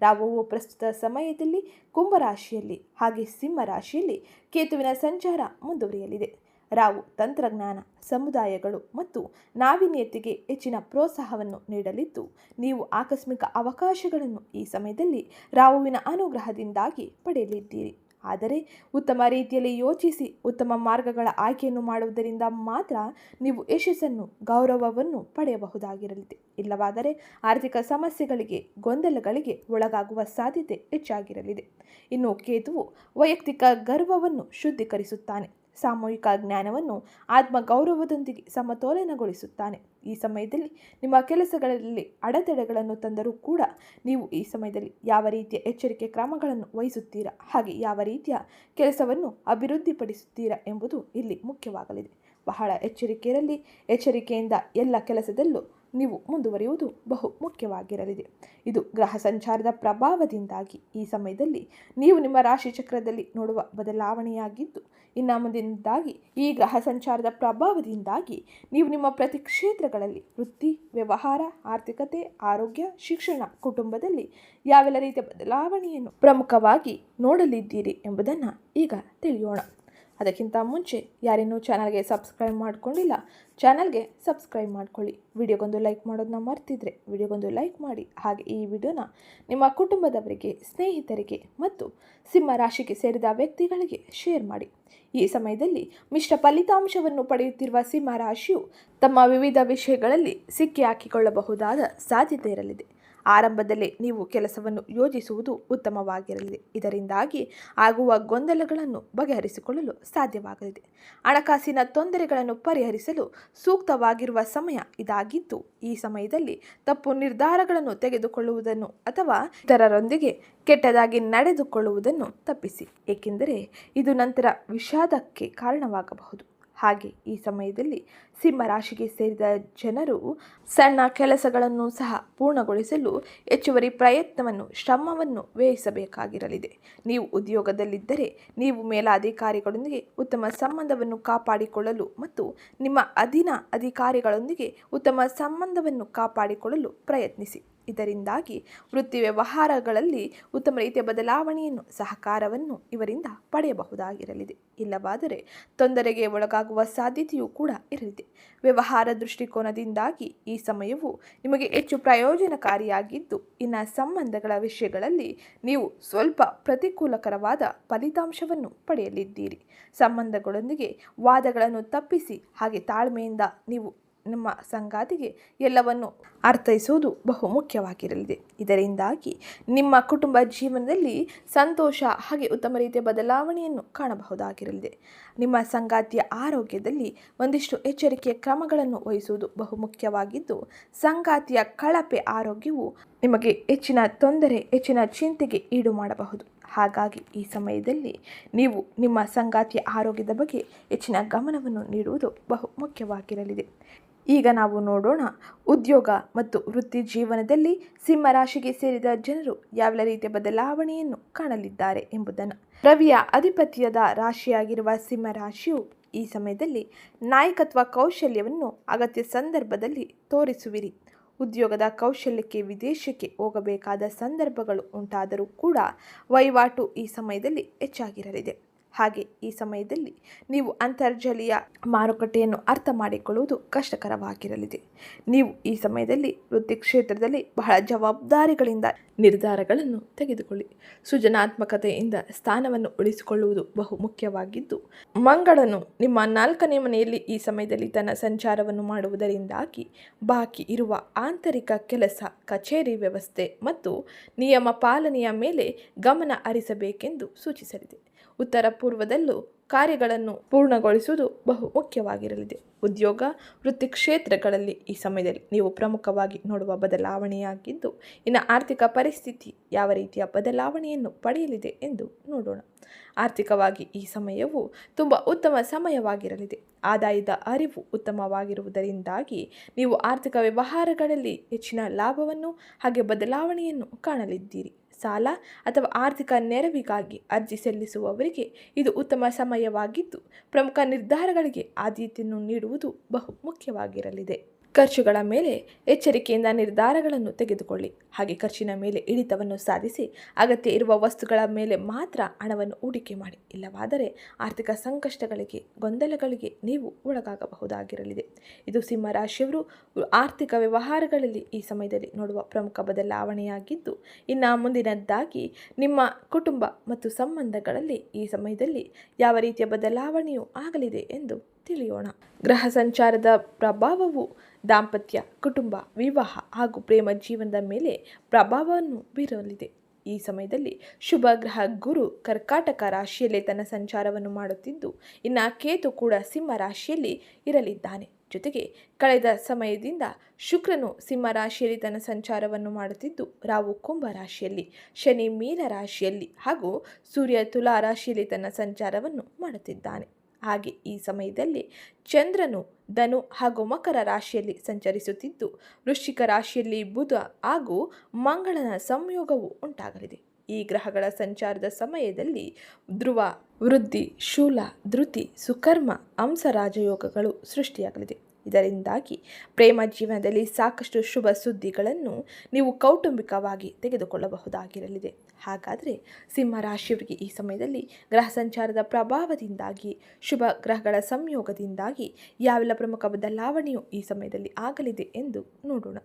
ರಾಹುವು ಪ್ರಸ್ತುತ ಸಮಯದಲ್ಲಿ ಕುಂಭರಾಶಿಯಲ್ಲಿ, ಹಾಗೆ ಸಿಂಹ ರಾಶಿಯಲ್ಲಿ ಕೇತುವಿನ ಸಂಚಾರ ಮುಂದುವರಿಯಲಿದೆ. ರಾವು ತಂತ್ರಜ್ಞಾನ, ಸಮುದಾಯಗಳು ಮತ್ತು ನಾವೀನ್ಯತೆಗೆ ಹೆಚ್ಚಿನ ಪ್ರೋತ್ಸಾಹವನ್ನು ನೀಡಲಿದ್ದು, ನೀವು ಆಕಸ್ಮಿಕ ಅವಕಾಶಗಳನ್ನು ಈ ಸಮಯದಲ್ಲಿ ರಾಹುವಿನ ಅನುಗ್ರಹದಿಂದಾಗಿ ಪಡೆಯಲಿದ್ದೀರಿ. ಆದರೆ ಉತ್ತಮ ರೀತಿಯಲ್ಲಿ ಯೋಚಿಸಿ ಉತ್ತಮ ಮಾರ್ಗಗಳ ಆಯ್ಕೆಯನ್ನು ಮಾಡುವುದರಿಂದ ಮಾತ್ರ ನೀವು ಯಶಸ್ಸನ್ನು, ಗೌರವವನ್ನು ಪಡೆಯಬಹುದಾಗಿರಲಿದೆ. ಇಲ್ಲವಾದರೆ ಆರ್ಥಿಕ ಸಮಸ್ಯೆಗಳಿಗೆ, ಗೊಂದಲಗಳಿಗೆ ಒಳಗಾಗುವ ಸಾಧ್ಯತೆ ಹೆಚ್ಚಾಗಿರಲಿದೆ. ಇನ್ನು ಕೇತುವು ವೈಯಕ್ತಿಕ ಗರ್ವವನ್ನು ಶುದ್ಧೀಕರಿಸುತ್ತಾನೆ. ಸಾಮೂಹಿಕ ಜ್ಞಾನವನ್ನು ಆತ್ಮಗೌರವದೊಂದಿಗೆ ಸಮತೋಲನಗೊಳಿಸುತ್ತಾನೆ. ಈ ಸಮಯದಲ್ಲಿ ನಿಮ್ಮ ಕೆಲಸಗಳಲ್ಲಿ ಅಡೆತಡೆಗಳನ್ನು ತಂದರೂ ಕೂಡ ನೀವು ಈ ಸಮಯದಲ್ಲಿ ಯಾವ ರೀತಿಯ ಎಚ್ಚರಿಕೆ ಕ್ರಮಗಳನ್ನು ವಹಿಸುತ್ತೀರಾ, ಹಾಗೆ ಯಾವ ರೀತಿಯ ಕೆಲಸವನ್ನು ಅಭಿವೃದ್ಧಿಪಡಿಸುತ್ತೀರಾ ಎಂಬುದು ಇಲ್ಲಿ ಮುಖ್ಯವಾಗಲಿದೆ. ಬಹಳ ಎಚ್ಚರಿಕೆಯಲ್ಲಿ, ಎಚ್ಚರಿಕೆಯಿಂದ ಎಲ್ಲ ಕೆಲಸದಲ್ಲೂ ನೀವು ಮುಂದುವರಿಯುವುದು ಬಹು ಮುಖ್ಯವಾಗಿರಲಿದೆ. ಇದು ಗ್ರಹ ಸಂಚಾರದ ಪ್ರಭಾವದಿಂದಾಗಿ ಈ ಸಮಯದಲ್ಲಿ ನೀವು ನಿಮ್ಮ ರಾಶಿ ಚಕ್ರದಲ್ಲಿ ನೋಡುವ ಬದಲಾವಣೆಯಾಗಿದ್ದು ಇನ್ನು ಮುಂದಿನದಾಗಿ ಈ ಗ್ರಹ ಸಂಚಾರದ ಪ್ರಭಾವದಿಂದಾಗಿ ನೀವು ನಿಮ್ಮ ಪ್ರತಿ ಕ್ಷೇತ್ರಗಳಲ್ಲಿ ವೃತ್ತಿ, ವ್ಯವಹಾರ, ಆರ್ಥಿಕತೆ, ಆರೋಗ್ಯ, ಶಿಕ್ಷಣ, ಕುಟುಂಬದಲ್ಲಿ ಯಾವೆಲ್ಲ ರೀತಿಯ ಬದಲಾವಣೆಯನ್ನು ಪ್ರಮುಖವಾಗಿ ನೋಡಲಿದ್ದೀರಿ ಎಂಬುದನ್ನು ಈಗ ತಿಳಿಯೋಣ. ಅದಕ್ಕಿಂತ ಮುಂಚೆ ಯಾರಿನ್ನೂ ಚಾನಲ್ಗೆ ಸಬ್ಸ್ಕ್ರೈಬ್ ಮಾಡ್ಕೊಂಡಿಲ್ಲ, ಚಾನಲ್ಗೆ ಸಬ್ಸ್ಕ್ರೈಬ್ ಮಾಡ್ಕೊಳ್ಳಿ. ವಿಡಿಯೋಗೊಂದು ಲೈಕ್ ಮಾಡೋದನ್ನ ಮರ್ತಿದ್ರೆ ವಿಡಿಯೋಗೊಂದು ಲೈಕ್ ಮಾಡಿ. ಹಾಗೆ ಈ ವಿಡಿಯೋನ ನಿಮ್ಮ ಕುಟುಂಬದವರಿಗೆ, ಸ್ನೇಹಿತರಿಗೆ ಮತ್ತು ಸಿಂಹ ರಾಶಿಗೆ ಸೇರಿದ ವ್ಯಕ್ತಿಗಳಿಗೆ ಶೇರ್ ಮಾಡಿ. ಈ ಸಮಯದಲ್ಲಿ ಮಿಶ್ರ ಫಲಿತಾಂಶವನ್ನು ಪಡೆಯುತ್ತಿರುವ ಸಿಂಹ ರಾಶಿಯು ತಮ್ಮ ವಿವಿಧ ವಿಷಯಗಳಲ್ಲಿ ಸಿಕ್ಕಿ ಹಾಕಿಕೊಳ್ಳಬಹುದಾದ ಸಾಧ್ಯತೆ ಇರಲಿದೆ. ಆರಂಭದಲ್ಲೇ ನೀವು ಕೆಲಸವನ್ನು ಯೋಜಿಸುವುದು ಉತ್ತಮವಾಗಿರಲಿದೆ ಇದರಿಂದಾಗಿ ಆಗುವ ಗೊಂದಲಗಳನ್ನು ಬಗೆಹರಿಸಿಕೊಳ್ಳಲು ಸಾಧ್ಯವಾಗಲಿದೆ. ಹಣಕಾಸಿನ ತೊಂದರೆಗಳನ್ನು ಪರಿಹರಿಸಲು ಸೂಕ್ತವಾಗಿರುವ ಸಮಯ ಇದಾಗಿದ್ದು, ಈ ಸಮಯದಲ್ಲಿ ತಪ್ಪು ನಿರ್ಧಾರಗಳನ್ನು ತೆಗೆದುಕೊಳ್ಳುವುದನ್ನು ಅಥವಾ ಇತರರೊಂದಿಗೆ ಕೆಟ್ಟದಾಗಿ ನಡೆದುಕೊಳ್ಳುವುದನ್ನು ತಪ್ಪಿಸಿ. ಏಕೆಂದರೆ ಇದು ನಂತರ ವಿಷಾದಕ್ಕೆ ಕಾರಣವಾಗಬಹುದು. ಹಾಗೆ ಈ ಸಮಯದಲ್ಲಿ ಸಿಂಹ ರಾಶಿಗೆ ಸೇರಿದ ಜನರು ಸಣ್ಣ ಕೆಲಸಗಳನ್ನು ಸಹ ಪೂರ್ಣಗೊಳಿಸಲು ಹೆಚ್ಚುವರಿ ಪ್ರಯತ್ನವನ್ನು, ಶ್ರಮವನ್ನು ವ್ಯಯಿಸಬೇಕಾಗಿರಲಿದೆ. ನೀವು ಉದ್ಯೋಗದಲ್ಲಿದ್ದರೆ ನೀವು ಮೇಲಾಧಿಕಾರಿಗಳೊಂದಿಗೆ ಉತ್ತಮ ಸಂಬಂಧವನ್ನು ಕಾಪಾಡಿಕೊಳ್ಳಲು ಮತ್ತು ನಿಮ್ಮ ಅಧೀನ ಅಧಿಕಾರಿಗಳೊಂದಿಗೆ ಉತ್ತಮ ಸಂಬಂಧವನ್ನು ಕಾಪಾಡಿಕೊಳ್ಳಲು ಪ್ರಯತ್ನಿಸಿ. ಇದರಿಂದಾಗಿ ವೃತ್ತಿ ವ್ಯವಹಾರಗಳಲ್ಲಿ ಉತ್ತಮ ರೀತಿಯ ಬದಲಾವಣೆಯನ್ನು, ಸಹಕಾರವನ್ನು ಇವರಿಂದ ಪಡೆಯಬಹುದಾಗಿರಲಿದೆ. ಇಲ್ಲವಾದರೆ ತೊಂದರೆಗೆ ಒಳಗಾಗುವ ಸಾಧ್ಯತೆಯೂ ಕೂಡ ಇರಲಿದೆ. ವ್ಯವಹಾರ ದೃಷ್ಟಿಕೋನದಿಂದಾಗಿ ಈ ಸಮಯವು ನಿಮಗೆ ಹೆಚ್ಚು ಪ್ರಯೋಜನಕಾರಿಯಾಗಿದ್ದು, ಇನ್ನು ಸಂಬಂಧಗಳ ವಿಷಯಗಳಲ್ಲಿ ನೀವು ಸ್ವಲ್ಪ ಪ್ರತಿಕೂಲಕರವಾದ ಫಲಿತಾಂಶವನ್ನು ಪಡೆಯಲಿದ್ದೀರಿ. ಸಂಬಂಧಗಳೊಂದಿಗೆ ವಾದಗಳನ್ನು ತಪ್ಪಿಸಿ, ಹಾಗೆ ತಾಳ್ಮೆಯಿಂದ ನೀವು ನಿಮ್ಮ ಸಂಗಾತಿಗೆ ಎಲ್ಲವನ್ನು ಅರ್ಥೈಸುವುದು ಬಹು ಮುಖ್ಯವಾಗಿರಲಿದೆ. ಇದರಿಂದಾಗಿ ನಿಮ್ಮ ಕುಟುಂಬ ಜೀವನದಲ್ಲಿ ಸಂತೋಷ, ಹಾಗೆ ಉತ್ತಮ ರೀತಿಯ ಬದಲಾವಣೆಯನ್ನು ಕಾಣಬಹುದಾಗಿರಲಿದೆ. ನಿಮ್ಮ ಸಂಗಾತಿಯ ಆರೋಗ್ಯದಲ್ಲಿ ಒಂದಿಷ್ಟು ಎಚ್ಚರಿಕೆಯ ಕ್ರಮಗಳನ್ನು ವಹಿಸುವುದು ಬಹು ಮುಖ್ಯವಾಗಿದ್ದು, ಸಂಗಾತಿಯ ಕಳಪೆ ಆರೋಗ್ಯವು ನಿಮಗೆ ಹೆಚ್ಚಿನ ತೊಂದರೆ, ಹೆಚ್ಚಿನ ಚಿಂತೆಗೆ ಈಡು ಮಾಡಬಹುದು. ಹಾಗಾಗಿ ಈ ಸಮಯದಲ್ಲಿ ನೀವು ನಿಮ್ಮ ಸಂಗಾತಿಯ ಆರೋಗ್ಯದ ಬಗ್ಗೆ ಹೆಚ್ಚಿನ ಗಮನವನ್ನು ನೀಡುವುದು ಬಹು ಮುಖ್ಯವಾಗಿರಲಿದೆ. ಈಗ ನಾವು ನೋಡೋಣ ಉದ್ಯೋಗ ಮತ್ತು ವೃತ್ತಿ ಜೀವನದಲ್ಲಿ ಸಿಂಹ ರಾಶಿಗೆ ಸೇರಿದ ಜನರು ಯಾವ ರೀತಿಯ ಬದಲಾವಣೆಯನ್ನು ಕಾಣಲಿದ್ದಾರೆ ಎಂಬುದನ್ನು. ರವಿಯ ಅಧಿಪತ್ಯದ ರಾಶಿಯಾಗಿರುವ ಸಿಂಹ ರಾಶಿಯು ಈ ಸಮಯದಲ್ಲಿ ನಾಯಕತ್ವ ಕೌಶಲ್ಯವನ್ನು ಅಗತ್ಯ ಸಂದರ್ಭದಲ್ಲಿ ತೋರಿಸುವಿರಿ. ಉದ್ಯೋಗದ ಕೌಶಲ್ಯಕ್ಕೆ ವಿದೇಶಕ್ಕೆ ಹೋಗಬೇಕಾದ ಸಂದರ್ಭಗಳು ಉಂಟಾದರೂ ಕೂಡ ವಹಿವಾಟು ಈ ಸಮಯದಲ್ಲಿ ಹೆಚ್ಚಾಗಿರಲಿದೆ. ಹಾಗೆ ಈ ಸಮಯದಲ್ಲಿ ನೀವು ಅಂತರ್ಜಲೀಯ ಮಾರುಕಟ್ಟೆಯನ್ನು ಅರ್ಥ ಮಾಡಿಕೊಳ್ಳುವುದು ಕಷ್ಟಕರವಾಗಿರಲಿದೆ. ನೀವು ಈ ಸಮಯದಲ್ಲಿ ವೃತ್ತಿ ಕ್ಷೇತ್ರದಲ್ಲಿ ಬಹಳ ಜವಾಬ್ದಾರಿಗಳಿಂದ ನಿರ್ಧಾರಗಳನ್ನು ತೆಗೆದುಕೊಳ್ಳಿ. ಸೃಜನಾತ್ಮಕತೆಯಿಂದ ಸ್ಥಾನವನ್ನು ಉಳಿಸಿಕೊಳ್ಳುವುದು ಬಹು ಮುಖ್ಯವಾಗಿದ್ದು, ಮಂಗಳನು ನಿಮ್ಮ ನಾಲ್ಕನೇ ಮನೆಯಲ್ಲಿ ಈ ಸಮಯದಲ್ಲಿ ತನ್ನ ಸಂಚಾರವನ್ನು ಮಾಡುವುದರಿಂದಾಗಿ ಬಾಕಿ ಇರುವ ಆಂತರಿಕ ಕೆಲಸ, ಕಚೇರಿ ವ್ಯವಸ್ಥೆ ಮತ್ತು ನಿಯಮ ಪಾಲನೆಯ ಮೇಲೆ ಗಮನ ಹರಿಸಬೇಕೆಂದು ಸೂಚಿಸಲಿದೆ. ಉತ್ತರ ಪೂರ್ವದಲ್ಲೂ ಕಾರ್ಯಗಳನ್ನು ಪೂರ್ಣಗೊಳಿಸುವುದು ಬಹು ಮುಖ್ಯವಾಗಿರಲಿದೆ. ಉದ್ಯೋಗ, ವೃತ್ತಿ ಕ್ಷೇತ್ರಗಳಲ್ಲಿ ಈ ಸಮಯದಲ್ಲಿ ನೀವು ಪ್ರಮುಖವಾಗಿ ನೋಡುವ ಬದಲಾವಣೆಯಾಗಿದ್ದು, ಇನ್ನು ಆರ್ಥಿಕ ಪರಿಸ್ಥಿತಿ ಯಾವ ರೀತಿಯ ಬದಲಾವಣೆಯನ್ನು ಪಡೆಯಲಿದೆ ಎಂದು ನೋಡೋಣ. ಆರ್ಥಿಕವಾಗಿ ಈ ಸಮಯವು ತುಂಬ ಉತ್ತಮ ಸಮಯವಾಗಿರಲಿದೆ. ಆದಾಯದ ಅರಿವು ಉತ್ತಮವಾಗಿರುವುದರಿಂದಾಗಿ ನೀವು ಆರ್ಥಿಕ ವ್ಯವಹಾರಗಳಲ್ಲಿ ಹೆಚ್ಚಿನ ಲಾಭವನ್ನು ಹಾಗೆ ಬದಲಾವಣೆಯನ್ನು ಕಾಣಲಿದ್ದೀರಿ. ಸಾಲ ಅಥವಾ ಆರ್ಥಿಕ ನೆರವಿಗಾಗಿ ಅರ್ಜಿ ಸಲ್ಲಿಸುವವರಿಗೆ ಇದು ಉತ್ತಮ ಸಮಯವಾಗಿದ್ದು ಪ್ರಮುಖ ನಿರ್ಧಾರಗಳಿಗೆ ಆದ್ಯತೆಯನ್ನು ನೀಡುವುದು ಬಹು ಮುಖ್ಯವಾಗಿರಲಿದೆ ಖರ್ಚುಗಳ ಮೇಲೆ ಎಚ್ಚರಿಕೆಯಿಂದ ನಿರ್ಧಾರಗಳನ್ನು ತೆಗೆದುಕೊಳ್ಳಿ. ಹಾಗೆ ಖರ್ಚಿನ ಮೇಲೆ ಹಿಡಿತವನ್ನು ಸಾಧಿಸಿ ಅಗತ್ಯ ಇರುವ ವಸ್ತುಗಳ ಮೇಲೆ ಮಾತ್ರ ಹಣವನ್ನು ಹೂಡಿಕೆ ಮಾಡಿ. ಇಲ್ಲವಾದರೆ ಆರ್ಥಿಕ ಸಂಕಷ್ಟಗಳಿಗೆ, ಗೊಂದಲಗಳಿಗೆ ನೀವು ಒಳಗಾಗಬಹುದಾಗಿರಲಿದೆ. ಇದು ಸಿಂಹ ರಾಶಿಯವರು ಆರ್ಥಿಕ ವ್ಯವಹಾರಗಳಲ್ಲಿ ಈ ಸಮಯದಲ್ಲಿ ನೋಡುವ ಪ್ರಮುಖ ಬದಲಾವಣೆಯಾಗಿದ್ದು, ಇನ್ನು ಮುಂದಿನದ್ದಾಗಿ ನಿಮ್ಮ ಕುಟುಂಬ ಮತ್ತು ಸಂಬಂಧಗಳಲ್ಲಿ ಈ ಸಮಯದಲ್ಲಿ ಯಾವ ರೀತಿಯ ಬದಲಾವಣೆಯೂ ಆಗಲಿದೆ ಎಂದು ತಿಳಿಯೋಣ. ಗ್ರಹ ಸಂಚಾರದ ಪ್ರಭಾವವು ದಾಂಪತ್ಯ, ಕುಟುಂಬ, ವಿವಾಹ ಹಾಗೂ ಪ್ರೇಮ ಜೀವನದ ಮೇಲೆ ಪ್ರಭಾವವನ್ನು ಬೀರಲಿದೆ. ಈ ಸಮಯದಲ್ಲಿ ಶುಭ ಗ್ರಹ ಗುರು ಕರ್ಕಾಟಕ ರಾಶಿಯಲ್ಲಿ ತನ್ನ ಸಂಚಾರವನ್ನು ಮಾಡುತ್ತಿದ್ದು, ಇನ್ನು ಕೇತು ಕೂಡ ಸಿಂಹ ರಾಶಿಯಲ್ಲಿ ಇರಲಿದ್ದಾನೆ. ಜೊತೆಗೆ ಕಳೆದ ಸಮಯದಿಂದ ಶುಕ್ರನು ಸಿಂಹ ರಾಶಿಯಲ್ಲಿ ತನ್ನ ಸಂಚಾರವನ್ನು ಮಾಡುತ್ತಿದ್ದು ರಾವು ಕುಂಭ ರಾಶಿಯಲ್ಲಿ, ಶನಿ ಮೀನ ರಾಶಿಯಲ್ಲಿ ಹಾಗೂ ಸೂರ್ಯ ತುಲಾ ರಾಶಿಯಲ್ಲಿ ತನ್ನ ಸಂಚಾರವನ್ನು ಮಾಡುತ್ತಿದ್ದಾನೆ. ಹಾಗೆ ಈ ಸಮಯದಲ್ಲಿ ಚಂದ್ರನು ಧನು ಹಾಗೂ ಮಕರ ರಾಶಿಯಲ್ಲಿ ಸಂಚರಿಸುತ್ತಿದ್ದು, ವೃಶ್ಚಿಕ ರಾಶಿಯಲ್ಲಿ ಬುಧ ಹಾಗೂ ಮಂಗಳನ ಸಂಯೋಗವು ಉಂಟಾಗಲಿದೆ. ಈ ಗ್ರಹಗಳ ಸಂಚಾರದ ಸಮಯದಲ್ಲಿ ಧ್ರುವ, ವೃದ್ಧಿ, ಶೂಲ, ಧೃತಿ, ಸುಕರ್ಮ ಅಂಸರಾಜಯೋಗಗಳು ಸೃಷ್ಟಿಯಾಗಲಿದೆ. ಇದರಿಂದಾಗಿ ಪ್ರೇಮ ಜೀವನದಲ್ಲಿ ಸಾಕಷ್ಟು ಶುಭ ಸುದ್ದಿಗಳನ್ನು ನೀವು ಕೌಟುಂಬಿಕವಾಗಿ ತೆಗೆದುಕೊಳ್ಳಬಹುದಾಗಿರಲಿದೆ. ಹಾಗಾದರೆ ಸಿಂಹ ರಾಶಿಯವರಿಗೆ ಈ ಸಮಯದಲ್ಲಿ ಗ್ರಹ ಸಂಚಾರದ ಪ್ರಭಾವದಿಂದಾಗಿ, ಶುಭ ಗ್ರಹಗಳ ಸಂಯೋಗದಿಂದಾಗಿ ಯಾವೆಲ್ಲ ಪ್ರಮುಖ ಬದಲಾವಣೆಯು ಈ ಸಮಯದಲ್ಲಿ ಆಗಲಿದೆ ಎಂದು ನೋಡೋಣ.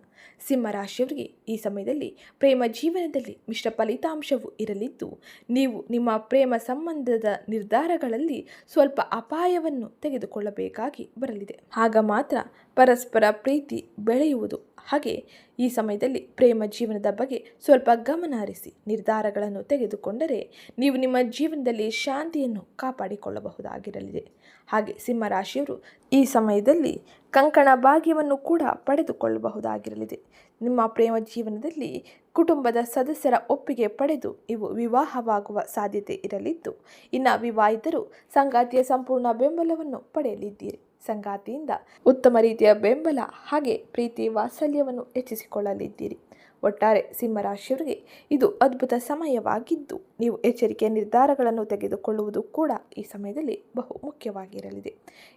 ಸಿಂಹ ರಾಶಿಯವರಿಗೆ ಈ ಸಮಯದಲ್ಲಿ ಪ್ರೇಮ ಜೀವನದಲ್ಲಿ ಮಿಶ್ರ ಫಲಿತಾಂಶವು ಇರಲಿದ್ದು, ನೀವು ನಿಮ್ಮ ಪ್ರೇಮ ಸಂಬಂಧದ ನಿರ್ಧಾರಗಳಲ್ಲಿ ಸ್ವಲ್ಪ ಅಪಾಯವನ್ನು ತೆಗೆದುಕೊಳ್ಳಬೇಕಾಗಿ ಬರಲಿದೆ. ಆಗ ಮಾತ್ರ ಪರಸ್ಪರ ಪ್ರೀತಿ ಬೆಳೆಯುವುದು ಹಾಗೆ ಈ ಸಮಯದಲ್ಲಿ ಪ್ರೇಮ ಜೀವನದ ಬಗ್ಗೆ ಸ್ವಲ್ಪ ಗಮನ ಹರಿಸಿ ನಿರ್ಧಾರಗಳನ್ನು ತೆಗೆದುಕೊಂಡರೆ ನೀವು ನಿಮ್ಮ ಜೀವನದಲ್ಲಿ ಶಾಂತಿಯನ್ನು ಕಾಪಾಡಿಕೊಳ್ಳಬಹುದಾಗಿರಲಿದೆ. ಹಾಗೆ ಸಿಂಹರಾಶಿಯವರು ಈ ಸಮಯದಲ್ಲಿ ಕಂಕಣ ಭಾಗ್ಯವನ್ನು ಕೂಡ ಪಡೆದುಕೊಳ್ಳಬಹುದಾಗಿರಲಿದೆ. ನಿಮ್ಮ ಪ್ರೇಮ ಜೀವನದಲ್ಲಿ ಕುಟುಂಬದ ಸದಸ್ಯರ ಒಪ್ಪಿಗೆ ಪಡೆದು ಇವು ವಿವಾಹವಾಗುವ ಸಾಧ್ಯತೆ ಇರಲಿದ್ದು, ಇನ್ನು ವಿವಾಹಿತರು ಸಂಗಾತಿಯ ಸಂಪೂರ್ಣ ಬೆಂಬಲವನ್ನು ಪಡೆಯಲಿದ್ದೀರಿ. ಸಂಗಾತಿಯಿಂದ. ಉತ್ತಮ ರೀತಿಯ ಬೆಂಬಲ ಹಾಗೆ ಪ್ರೀತಿ ವಾತ್ಸಲ್ಯವನ್ನು ಹೆಚ್ಚಿಸಿಕೊಳ್ಳಲಿದ್ದೀರಿ. ಒಟ್ಟಾರೆ ಸಿಂಹರಾಶಿಯವರಿಗೆ ಇದು ಅದ್ಭುತ ಸಮಯವಾಗಿದ್ದು, ನೀವು ಎಚ್ಚರಿಕೆಯ ನಿರ್ಧಾರಗಳನ್ನು ತೆಗೆದುಕೊಳ್ಳುವುದು ಕೂಡ ಈ ಸಮಯದಲ್ಲಿ ಬಹು ಮುಖ್ಯವಾಗಿರಲಿದೆ.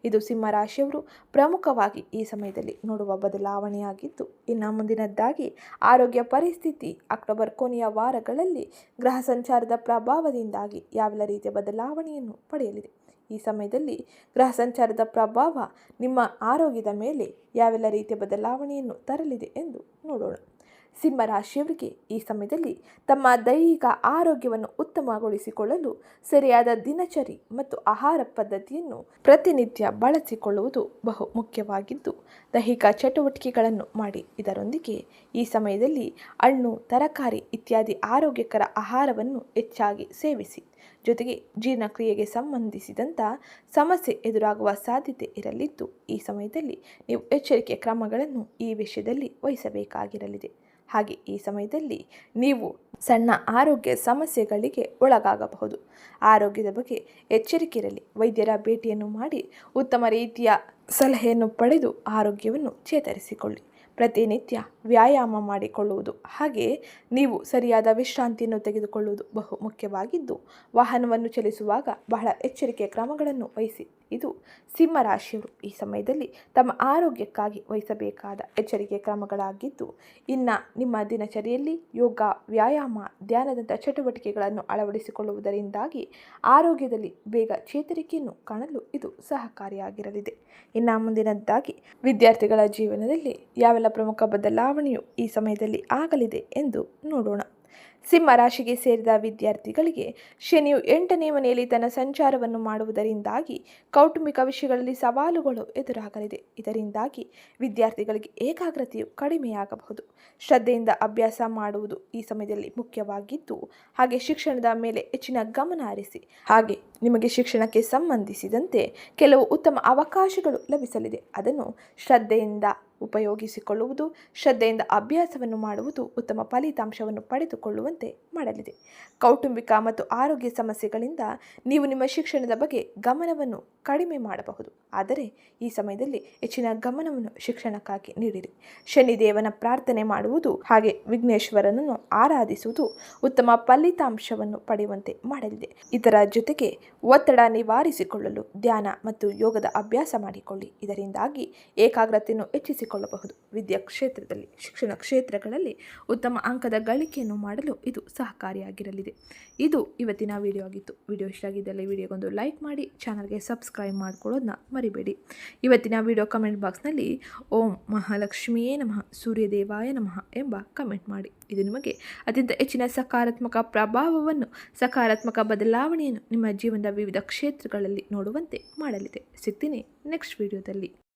ಇದು ಸಿಂಹರಾಶಿಯವರು ಪ್ರಮುಖವಾಗಿ ಈ ಸಮಯದಲ್ಲಿ ನೋಡುವ ಬದಲಾವಣೆಯಾಗಿದ್ದು, ಇನ್ನು ಮುಂದಿನದ್ದಾಗಿ ಆರೋಗ್ಯ ಪರಿಸ್ಥಿತಿ ಅಕ್ಟೋಬರ್ ಕೊನೆಯ ವಾರಗಳಲ್ಲಿ ಗ್ರಹ ಸಂಚಾರದ ಪ್ರಭಾವದಿಂದಾಗಿ ಯಾವೆಲ್ಲ ರೀತಿಯ ಬದಲಾವಣೆಯನ್ನು ಪಡೆಯಲಿದೆ. ಈ ಸಮಯದಲ್ಲಿ ಗ್ರಹ ಸಂಚಾರದ ಪ್ರಭಾವ ನಿಮ್ಮ ಆರೋಗ್ಯದ ಮೇಲೆ ಯಾವೆಲ್ಲ ರೀತಿಯ ಬದಲಾವಣೆಯನ್ನು ತರಲಿದೆ ಎಂದು ನೋಡೋಣ. ಸಿಂಹ ರಾಶಿಯವರಿಗೆ ಈ ಸಮಯದಲ್ಲಿ ತಮ್ಮ ದೈಹಿಕ ಆರೋಗ್ಯವನ್ನು ಉತ್ತಮಗೊಳಿಸಿಕೊಳ್ಳಲು ಸರಿಯಾದ ದಿನಚರಿ ಮತ್ತು ಆಹಾರ ಪದ್ಧತಿಯನ್ನು ಪ್ರತಿನಿತ್ಯ ಬಳಸಿಕೊಳ್ಳುವುದು ಬಹು ಮುಖ್ಯವಾಗಿದ್ದು, ದೈಹಿಕ ಚಟುವಟಿಕೆಗಳನ್ನು ಮಾಡಿ. ಇದರೊಂದಿಗೆ ಈ ಸಮಯದಲ್ಲಿ ಹಣ್ಣು, ತರಕಾರಿ ಇತ್ಯಾದಿ ಆರೋಗ್ಯಕರ ಆಹಾರವನ್ನು ಹೆಚ್ಚಾಗಿ ಸೇವಿಸಿ. ಜೊತೆಗೆ ಜೀರ್ಣಕ್ರಿಯೆಗೆ ಸಂಬಂಧಿಸಿದಂಥ ಸಮಸ್ಯೆ ಎದುರಾಗುವ ಸಾಧ್ಯತೆ ಇರಲಿದ್ದು, ಈ ಸಮಯದಲ್ಲಿ ನೀವು ಎಚ್ಚರಿಕೆ ಕ್ರಮಗಳನ್ನು ಈ ವಿಷಯದಲ್ಲಿ ವಹಿಸಬೇಕಾಗಿರಲಿದೆ. ಹಾಗೆ ಈ ಸಮಯದಲ್ಲಿ ನೀವು ಸಣ್ಣ ಆರೋಗ್ಯ ಸಮಸ್ಯೆಗಳಿಗೆ ಒಳಗಾಗಬಹುದು. ಆರೋಗ್ಯದ ಬಗ್ಗೆ ಎಚ್ಚರಿಕೆ ಇರಲಿ ವೈದ್ಯರ ಭೇಟಿಯನ್ನು ಮಾಡಿ ಉತ್ತಮ ರೀತಿಯ ಸಲಹೆಯನ್ನು ಪಡೆದು ಆರೋಗ್ಯವನ್ನು ಚೇತರಿಸಿಕೊಳ್ಳಿ. ಪ್ರತಿನಿತ್ಯ ವ್ಯಾಯಾಮ ಮಾಡಿಕೊಳ್ಳುವುದು. ಹಾಗೆ ನೀವು ಸರಿಯಾದ ವಿಶ್ರಾಂತಿಯನ್ನು ತೆಗೆದುಕೊಳ್ಳುವುದು ಬಹು ಮುಖ್ಯವಾಗಿದ್ದು ವಾಹನವನ್ನು ಚಲಿಸುವಾಗ ಬಹಳ ಎಚ್ಚರಿಕೆ ಕ್ರಮಗಳನ್ನು ವಹಿಸಿ ಇದು ಸಿಂಹರಾಶಿಯವರು ಈ ಸಮಯದಲ್ಲಿ ತಮ್ಮ ಆರೋಗ್ಯಕ್ಕಾಗಿ ವಹಿಸಬೇಕಾದ ಎಚ್ಚರಿಕೆ ಕ್ರಮಗಳಾಗಿದ್ದು, ಇನ್ನು ನಿಮ್ಮ ದಿನಚರಿಯಲ್ಲಿ ಯೋಗ, ವ್ಯಾಯಾಮ, ಧ್ಯಾನದಂಥ ಚಟುವಟಿಕೆಗಳನ್ನು ಅಳವಡಿಸಿಕೊಳ್ಳುವುದರಿಂದಾಗಿ ಆರೋಗ್ಯದಲ್ಲಿ ಬೇಗ ಚೇತರಿಕೆಯನ್ನು ಕಾಣಲು ಇದು ಸಹಕಾರಿಯಾಗಿರಲಿದೆ. ಇನ್ನು ಮುಂದಿನದ್ದಾಗಿ, ವಿದ್ಯಾರ್ಥಿಗಳ ಜೀವನದಲ್ಲಿ ಯಾವೆಲ್ಲ ಪ್ರಮುಖ ಬದಲಾವಣೆಯು ಈ ಸಮಯದಲ್ಲಿ ಆಗಲಿದೆ ಎಂದು ನೋಡೋಣ. ಸಿಂಹ ರಾಶಿಗೆ ಸೇರಿದ ವಿದ್ಯಾರ್ಥಿಗಳಿಗೆ ಶನಿಯು ಎಂಟನೇ ಮನೆಯಲ್ಲಿ ತನ್ನ ಸಂಚಾರವನ್ನು ಮಾಡುವುದರಿಂದಾಗಿ ಕೌಟುಂಬಿಕ ವಿಷಯಗಳಲ್ಲಿ ಸವಾಲುಗಳು ಎದುರಾಗಲಿದೆ. ಇದರಿಂದಾಗಿ ವಿದ್ಯಾರ್ಥಿಗಳಿಗೆ ಏಕಾಗ್ರತೆಯು ಕಡಿಮೆಯಾಗಬಹುದು. ಶ್ರದ್ಧೆಯಿಂದ ಅಭ್ಯಾಸ ಮಾಡುವುದು ಈ ಸಮಯದಲ್ಲಿ ಮುಖ್ಯವಾಗಿದ್ದು, ಹಾಗೆ ಶಿಕ್ಷಣದ ಮೇಲೆ ಹೆಚ್ಚಿನ ಗಮನ ಹರಿಸಿ, ಹಾಗೆ ನಿಮಗೆ ಶಿಕ್ಷಣಕ್ಕೆ ಸಂಬಂಧಿಸಿದಂತೆ ಕೆಲವು ಉತ್ತಮ ಅವಕಾಶಗಳು ಲಭಿಸಲಿದೆ. ಅದನ್ನು ಶ್ರದ್ಧೆಯಿಂದ ಉಪಯೋಗಿಸಿಕೊಳ್ಳುವುದು ಶ್ರದ್ಧೆಯಿಂದ ಅಭ್ಯಾಸವನ್ನು ಮಾಡುವುದು ಉತ್ತಮ ಫಲಿತಾಂಶವನ್ನು ಪಡೆದುಕೊಳ್ಳುವಂತೆ ಮಾಡಲಿದೆ. ಕೌಟುಂಬಿಕ ಮತ್ತು ಆರೋಗ್ಯ ಸಮಸ್ಯೆಗಳಿಂದ ನೀವು ನಿಮ್ಮ ಶಿಕ್ಷಣದ ಬಗ್ಗೆ ಗಮನವನ್ನು ಕಡಿಮೆ ಮಾಡಬಹುದು. ಆದರೆ ಈ ಸಮಯದಲ್ಲಿ ಹೆಚ್ಚಿನ ಗಮನವನ್ನು ಶಿಕ್ಷಣಕ್ಕಾಗಿ ನೀಡಿರಿ. ಶನಿದೇವನ ಪ್ರಾರ್ಥನೆ ಮಾಡುವುದು ಹಾಗೆ ವಿಘ್ನೇಶ್ವರನನ್ನು ಆರಾಧಿಸುವುದು ಉತ್ತಮ ಫಲಿತಾಂಶವನ್ನು ಪಡೆಯುವಂತೆ ಮಾಡಲಿದೆ. ಇದರ ಜೊತೆಗೆ ಒತ್ತಡ ನಿವಾರಿಸಿಕೊಳ್ಳಲು ಧ್ಯಾನ ಮತ್ತು ಯೋಗದ ಅಭ್ಯಾಸ ಮಾಡಿಕೊಳ್ಳಿ. ಇದರಿಂದಾಗಿ ಏಕಾಗ್ರತೆಯನ್ನು ಹೆಚ್ಚಿಸಿಕೊಳ್ಳಬಹುದು. ವಿದ್ಯಾ ಕ್ಷೇತ್ರದಲ್ಲಿ ಶಿಕ್ಷಣ ಕ್ಷೇತ್ರಗಳಲ್ಲಿ ಉತ್ತಮ ಅಂಕದ ಗಳಿಕೆಯನ್ನು ಮಾಡಲು ಇದು ಸಹಕಾರಿಯಾಗಿರಲಿದೆ. ಇದು ಇವತ್ತಿನ ವಿಡಿಯೋ ಆಗಿತ್ತು. ವಿಡಿಯೋ ಇಷ್ಟ ಆಗಿದ್ದಲ್ಲಿ ವಿಡಿಯೋಗೊಂದು ಲೈಕ್ ಮಾಡಿ ಚಾನಲ್ಗೆ ಸಬ್ಸ್ಕ್ರೈಬ್ ಮಾಡ್ಕೊಳ್ಳೋದನ್ನ ಮರಿಬೇಡಿ. ಇವತ್ತಿನ ವಿಡಿಯೋ ಕಮೆಂಟ್ ಬಾಕ್ಸ್ನಲ್ಲಿ ಓಂ ಮಹಾಲಕ್ಷ್ಮಿಯೇ ನಮಃ, ಸೂರ್ಯದೇವಾಯ ನಮಃ ಎಂಬ ಕಮೆಂಟ್ ಮಾಡಿ. ಇದು ನಿಮಗೆ ಅತ್ಯಂತ ಹೆಚ್ಚಿನ ಸಕಾರಾತ್ಮಕ ಪ್ರಭಾವವನ್ನು, ಸಕಾರಾತ್ಮಕ ಬದಲಾವಣೆಯನ್ನು ನಿಮ್ಮ ಜೀವನದ ವಿವಿಧ ಕ್ಷೇತ್ರಗಳಲ್ಲಿ ನೋಡುವಂತೆ ಮಾಡಲಿದೆ. ಸಿಗ್ತೀನಿ ನೆಕ್ಸ್ಟ್ ವಿಡಿಯೋದಲ್ಲಿ